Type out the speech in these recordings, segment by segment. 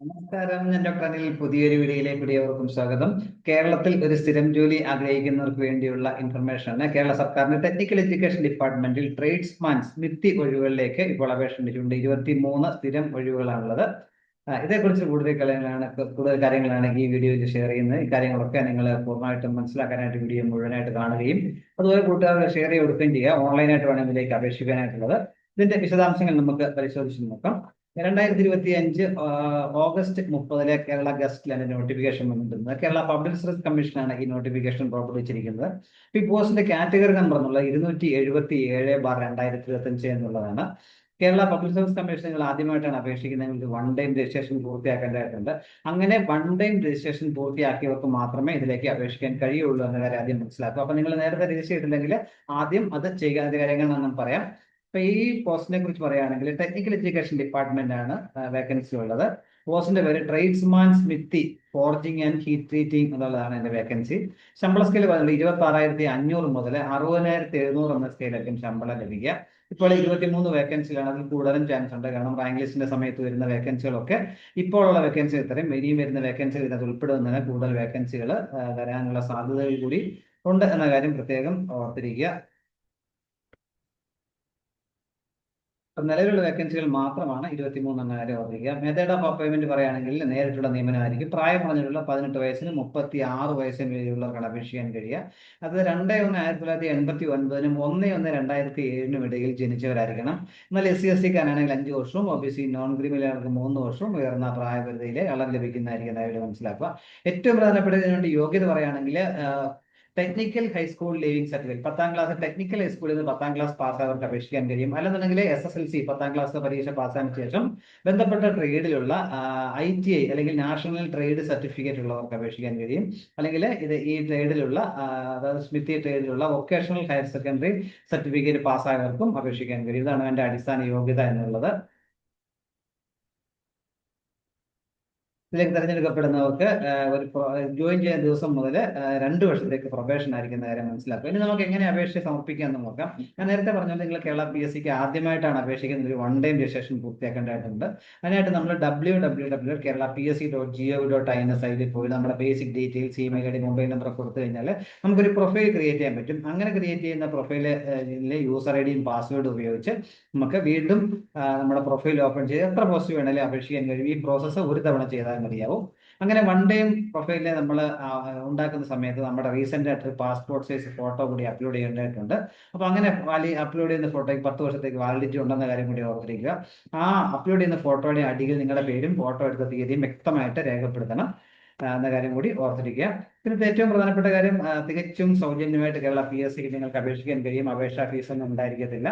നമസ്കാരം ഞാൻ ഡോക്ടർ അനിൽ പുതിയൊരു വീഡിയോയിലേക്ക് കൂടി ഏവർക്കും സ്വാഗതം. കേരളത്തിൽ ഒരു സ്ഥിരം ജോലി ആഗ്രഹിക്കുന്നവർക്ക് വേണ്ടിയുള്ള ഇൻഫർമേഷൻ ആണ്. കേരള സർക്കാരിന്റെ ടെക്നിക്കൽ എഡ്യൂക്കേഷൻ ഡിപ്പാർട്ട്മെന്റിൽ ട്രേഡ്സ്മാൻസ് സ്മിത്തി ഒഴിവുകളിലേക്ക് ഇപ്പോൾ അപേക്ഷ ഇരുപത്തി മൂന്ന് സ്ഥിരം ഒഴിവുകളാണുള്ളത്. ഇതേക്കുറിച്ച് കൂടുതൽ കാര്യങ്ങളാണ് കൂടുതൽ കാര്യങ്ങളാണ് ഈ വീഡിയോയിൽ ഷെയർ ചെയ്യുന്നത്. ഈ കാര്യങ്ങളൊക്കെ നിങ്ങൾ പൂർണമായിട്ടും മനസ്സിലാക്കാനായിട്ട് വീഡിയോ മുഴുവനായിട്ട് കാണുകയും അതുപോലെ കൂട്ടുകാർക്ക് ഷെയർ ചെയ്ത് കൊടുക്കുകയും ചെയ്യുക. ഓൺലൈനായിട്ട് വേണം ഇതിലേക്ക് അപേക്ഷിക്കാനായിട്ടുള്ളത്. ഇതിന്റെ വിശദാംശങ്ങൾ നമുക്ക് പരിശോധിച്ച് നോക്കാം. രണ്ടായിരത്തി ഇരുപത്തി അഞ്ച് ഓഗസ്റ്റ് മുപ്പതിലെ കേരള ഗസ്റ്റിലാണ് നോട്ടിഫിക്കേഷൻ വന്നിട്ടുള്ളത്. കേരള പബ്ലിക് സർവീസ് കമ്മീഷനാണ് ഈ നോട്ടിഫിക്കേഷൻ പുറപ്പെടുവിച്ചിരിക്കുന്നത്. ബിഗ് ബോസിന്റെ കാറ്റഗറി നമ്പർ എന്നുള്ളത് ഇരുന്നൂറ്റി എഴുപത്തി ഏഴ് ബാർ രണ്ടായിരത്തി ഇരുപത്തി അഞ്ച് എന്നുള്ളതാണ്. കേരള പബ്ലിക് സർവീസ് കമ്മീഷൻ നിങ്ങൾ ആദ്യമായിട്ടാണ് നിങ്ങൾക്ക് വൺ ടൈം രജിസ്ട്രേഷൻ പൂർത്തിയാക്കേണ്ടതായിട്ടുണ്ട്. അങ്ങനെ വൺ ടൈം രജിസ്ട്രേഷൻ പൂർത്തിയാക്കിയവർക്ക് മാത്രമേ ഇതിലേക്ക് അപേക്ഷിക്കാൻ കഴിയുള്ളൂ എന്ന കാര്യം ആദ്യം മനസ്സിലാക്കുക. അപ്പൊ നിങ്ങൾ നേരത്തെ രജിസ്റ്റർ ചെയ്തിട്ടുണ്ടെങ്കിൽ ആദ്യം അത് ചെയ്യുക. കാര്യങ്ങൾ ഞാൻ പറയാം. അപ്പൊ ഈ പോസ്റ്റിനെ കുറിച്ച് പറയുകയാണെങ്കിൽ ടെക്നിക്കൽ എഡ്യൂക്കേഷൻ ഡിപ്പാർട്ട്മെന്റ് ആണ് വേക്കൻസി ഉള്ളത്. പോസ്റ്റിന്റെ പേര് tradesman smithy forging and heat treating എന്നുള്ളതാണ് എന്റെ വേക്കൻസി ശമ്പള സ്കെയിൽ പറയുന്നത് ഇരുപത്തി ആറായിരത്തി അഞ്ഞൂറ് മുതൽ അറുപതിനായിരത്തി എഴുന്നൂറ് എന്ന സ്കെയിലായിരിക്കും ശമ്പളം ലഭിക്കുക. ഇപ്പോൾ ഇരുപത്തിമൂന്ന് വേക്കൻസിയിലാണ് അതിൽ കൂടുതലും ചാൻസ് ഉണ്ട്. കാരണം റാങ്ക് ലിസ്റ്റിന്റെ സമയത്ത് വരുന്ന വേക്കൻസികളൊക്കെ ഇപ്പോൾ ഉള്ള വേക്കൻസി ഇത്രയും ഇനിയും വരുന്ന വേക്കൻസികൾ ഇതിനകത്ത് ഉൾപ്പെടുന്നതിന് കൂടുതൽ വേക്കൻസികൾ വരാനുള്ള സാധ്യതകൾ കൂടി ഉണ്ട് എന്ന കാര്യം പ്രത്യേകം ഓർത്തിരിക്കുക. അപ്പൊ നിലവിലുള്ള വേക്കൻസികൾ മാത്രമാണ് ഇരുപത്തിമൂന്ന് എന്ന കാര്യം വർദ്ധിക്കുക മെത്തേഡ് ഓഫ് അപ്പോയിൻമെന്റ് പറയുകയാണെങ്കിൽ നേരിട്ടുള്ള നിയമനമായിരിക്കും. പ്രായം പറഞ്ഞിട്ടുള്ള പതിനെട്ട് വയസ്സിന് മുപ്പത്തി ആറ് വയസ്സിന് വരെയുള്ളവർക്കാണ് അപേക്ഷിക്കാൻ കഴിയുക. അത് രണ്ട് ഒന്ന് ആയിരത്തി തൊള്ളായിരത്തി എൺപത്തി ഒൻപതിനും ഒന്ന് ഒന്ന് രണ്ടായിരത്തി ഏഴിനും ഇടയിൽ ജനിച്ചവരായിരിക്കണം. എന്നാൽ എസ് സി എസ് സിക്കാരാണെങ്കിൽ അഞ്ച് വർഷവും ഒ ബി സി നോൺ ക്രിമിനലുകൾക്ക് മൂന്ന് വർഷവും ഉയർന്ന പ്രായപരിധിയിലെ ഇളം ലഭിക്കുന്നതായിരിക്കും അതായത് മനസ്സിലാക്കുക. ഏറ്റവും പ്രധാനപ്പെട്ട യോഗ്യത പറയുകയാണെങ്കിൽ technical high school leaving certificate പത്താം ക്ലാസ് ടെക്നിക്കൽ ഹൈസ്കൂളിൽ നിന്ന് പത്താം ക്ലാസ് പാസ്സാകാൻ അപേക്ഷിക്കാൻ കഴിയും. അല്ലെന്നുണ്ടെങ്കിൽ എസ് എസ് എൽ സി പത്താം ക്ലാസ് പരീക്ഷ പാസ്സായതിനു ശേഷം ബന്ധപ്പെട്ട ട്രേഡിലുള്ള ഐ ടി ഐ അല്ലെങ്കിൽ നാഷണൽ ട്രേഡ് സർട്ടിഫിക്കറ്റ് ഉള്ളവർക്ക് അപേക്ഷിക്കാൻ കഴിയും. അല്ലെങ്കിൽ ഇത് ഈ ട്രേഡിലുള്ള അതായത് സ്മിത്തി ട്രേഡിലുള്ള വൊക്കേഷണൽ ഹയർ സെക്കൻഡറി സർട്ടിഫിക്കറ്റ് പാസ്സായവർക്കും അപേക്ഷിക്കാൻ കഴിയും. ഇതാണ് എന്റെ അടിസ്ഥാന യോഗ്യത എന്നുള്ളത്. ഇതിലേക്ക് തിരഞ്ഞെടുക്കപ്പെടുന്നവർക്ക് ഒരു ജോയിൻ ചെയ്യുന്ന ദിവസം മുതൽ രണ്ട് വർഷത്തേക്ക് പ്രൊബേഷൻ ആയിരിക്കുന്ന കാര്യം മനസ്സിലാക്കുക ഇനി നമുക്ക് എങ്ങനെ അപേക്ഷ സമർപ്പിക്കാം എന്ന് നോക്കാം. ഞാൻ നേരത്തെ പറഞ്ഞത് നിങ്ങൾ കേരള പി എസ് സിക്ക് ആദ്യമായിട്ടാണ് അപേക്ഷിക്കുന്ന ഒരു വൺ ടൈം രജിസ്ട്രേഷൻ പൂർത്തിയാക്കേണ്ടതായിട്ടുണ്ട്. അതിനായിട്ട് നമ്മൾ W W W Kerala P S C dot G O dot I N S സൈറ്റിൽ പോയി നമ്മുടെ basic details email I D mobile number കൊടുത്തു കഴിഞ്ഞാൽ നമുക്കൊരു പ്രൊഫൈൽ ക്രിയേറ്റ് ചെയ്യാൻ പറ്റും. അങ്ങനെ ക്രിയേറ്റ് ചെയ്യുന്ന പ്രൊഫൈലിലെ യൂസർ ഐ ഡിയും പാസ്വേഡും ഉപയോഗിച്ച് നമുക്ക് വീണ്ടും നമ്മുടെ പ്രൊഫൈൽ ഓപ്പൺ ചെയ്ത് എത്ര പോസ്റ്റ് വേണമെങ്കിലും അപേക്ഷിക്കാൻ കഴിയും. ഈ പ്രോസസ്സ് ഒരു തവണ ചെയ്താൽ മതിയാവും അങ്ങനെ വൺ ടൈം പ്രൊഫൈലിൽ നമ്മൾ ഉണ്ടാക്കുന്ന സമയത്ത് നമ്മുടെ റീസെന്റ് ആയിട്ട് പാസ്പോർട്ട് സൈസ് ഫോട്ടോ കൂടി അപ്ലോഡ് ചെയ്യേണ്ടതായിട്ടുണ്ട്. അപ്പൊ അങ്ങനെ വാലി അപ്ലോഡ് ചെയ്യുന്ന ഫോട്ടോയ്ക്ക് പത്ത് വർഷത്തേക്ക് വാലിഡിറ്റി ഉണ്ടെന്ന കാര്യം കൂടി ഓർത്തിരിക്കുക. ആ അപ്ലോഡ് ചെയ്യുന്ന ഫോട്ടോയുടെ അടിയിൽ നിങ്ങളുടെ പേരും ഫോട്ടോ എടുത്ത തീയതിയും വ്യക്തമായിട്ട് രേഖപ്പെടുത്തണം എന്ന കാര്യം കൂടി ഓർത്തിരിക്കുക. പിന്നെ ഏറ്റവും പ്രധാനപ്പെട്ട കാര്യം തികച്ചും സൗജന്യമായിട്ട് കേരള പി എസ് സിക്ക് നിങ്ങൾക്ക് അപേക്ഷിക്കാൻ കഴിയും. അപേക്ഷാ ഫീസ് ഒന്നും ഉണ്ടായിരിക്കത്തില്ല.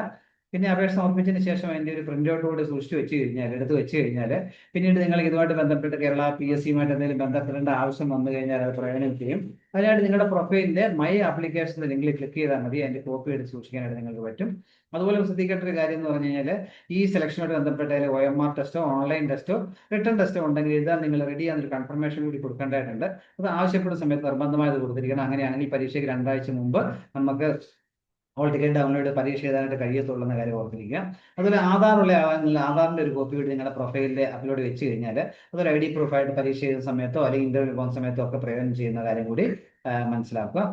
പിന്നെ അപേക്ഷ സമർപ്പിച്ചതിന് ശേഷം അതിന്റെ ഒരു പ്രിന്റ് ഔട്ട് കൂടി സൂക്ഷിച്ചു വെച്ച് കഴിഞ്ഞാൽ എടുത്ത് വെച്ച് കഴിഞ്ഞാൽ പിന്നീട് നിങ്ങൾ ഇതുമായിട്ട് ബന്ധപ്പെട്ട് കേരള പി എസ് സിയുമായിട്ട് എന്തെങ്കിലും ബന്ധപ്പെടേണ്ട ആവശ്യം വന്നു കഴിഞ്ഞാൽ അത് പ്രയോജനം ചെയ്യും. അതിനായിട്ട് നിങ്ങളുടെ പ്രൊഫൈലിന്റെ മൈ ആപ്ലിക്കേഷൻ ലിങ്കിൽ ക്ലിക്ക് ചെയ്താൽ മതി. അതിന്റെ കോപ്പി എടുത്ത് സൂക്ഷിക്കാനായിട്ട് നിങ്ങൾക്ക് പറ്റും. അതുപോലെ ശ്രദ്ധിക്കേണ്ട ഒരു കാര്യം എന്ന് പറഞ്ഞു കഴിഞ്ഞാൽ ഈ സെലക്ഷനോട് ബന്ധപ്പെട്ട ഒ എം ആർ ടെസ്റ്റോ ഓൺലൈൻ ടെസ്റ്റോ റിട്ടേൺ ടെസ്റ്റോ ഉണ്ടെങ്കിൽ എഴുതാൻ നിങ്ങൾ റെഡി ആണെന്നൊരു കൺഫർമേഷൻ കൂടി കൊടുക്കേണ്ടതായിട്ടുണ്ട്. അത് ആവശ്യപ്പെടുന്ന സമയത്ത് നിർബന്ധമായത് കൊടുത്തിരിക്കണം. അങ്ങനെയാണെങ്കിൽ പരീക്ഷയ്ക്ക് രണ്ടാഴ്ച മുമ്പ് നമുക്ക് ഹോൾ ടിക്കറ്റ് ഡൗൺലോഡ് പരീക്ഷ എഴുതാനായിട്ട് കഴിയത്തുള്ളൂ എന്ന കാര്യം ഓർത്തിരിക്കുക. അതുപോലെ ആധാർ ഉള്ള ആധാറിന്റെ ഒരു കോപ്പി കൂടി നിങ്ങളുടെ പ്രൊഫൈലിൽ അപ്ലോഡ് വെച്ച് കഴിഞ്ഞാൽ അതൊരു ഐ ഡി പ്രൂഫായിട്ട് പരീക്ഷ എഴുതുന്ന സമയത്തോ അല്ലെങ്കിൽ ഇന്റർവ്യൂ പോകുന്ന സമയത്തോ ഒക്കെ പ്രയോജനം ചെയ്യുന്ന കാര്യം കൂടി മനസ്സിലാക്കുക.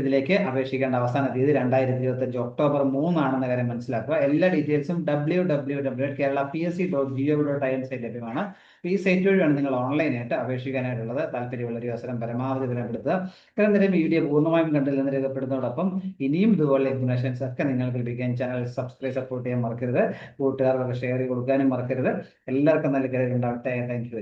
ഇതിലേക്ക് അപേക്ഷിക്കേണ്ട അവസാന തീയതി രണ്ടായിരത്തി ഇരുപത്തഞ്ച് ഒക്ടോബർ മൂന്നാണെന്ന കാര്യം മനസ്സിലാക്കുക. എല്ലാ ഡീറ്റെയിൽസും W W W Kerala P S C dot G O dot I N site ലഭ്യമാണ് ഈ സൈറ്റ് വഴിയാണ് നിങ്ങൾ ഓൺലൈനായിട്ട് അപേക്ഷിക്കാനായിട്ടുള്ളത്. താല്പര്യമുള്ള ഒരു അവസരം പരമാവധി വിലപ്പെടുത്തുക ഇത്തരം നേരം വീഡിയോ പൂർണമായും കണ്ടില്ലെന്ന് രേഖപ്പെടുന്നതോടൊപ്പം ഇനിയും ഇതുപോലുള്ള ഇൻഫർമേഷൻസ് ഒക്കെ നിങ്ങൾക്ക് ലഭിക്കാൻ ചാനൽ സബ്സ്ക്രൈബ് സപ്പോർട്ട് ചെയ്യാൻ മറക്കരുത്. കൂട്ടുകാർക്ക് ഷെയർ കൊടുക്കാനും മറക്കരുത്. എല്ലാവർക്കും നല്ല കാര്യം ഉണ്ടാവട്ടെ താങ്ക് യു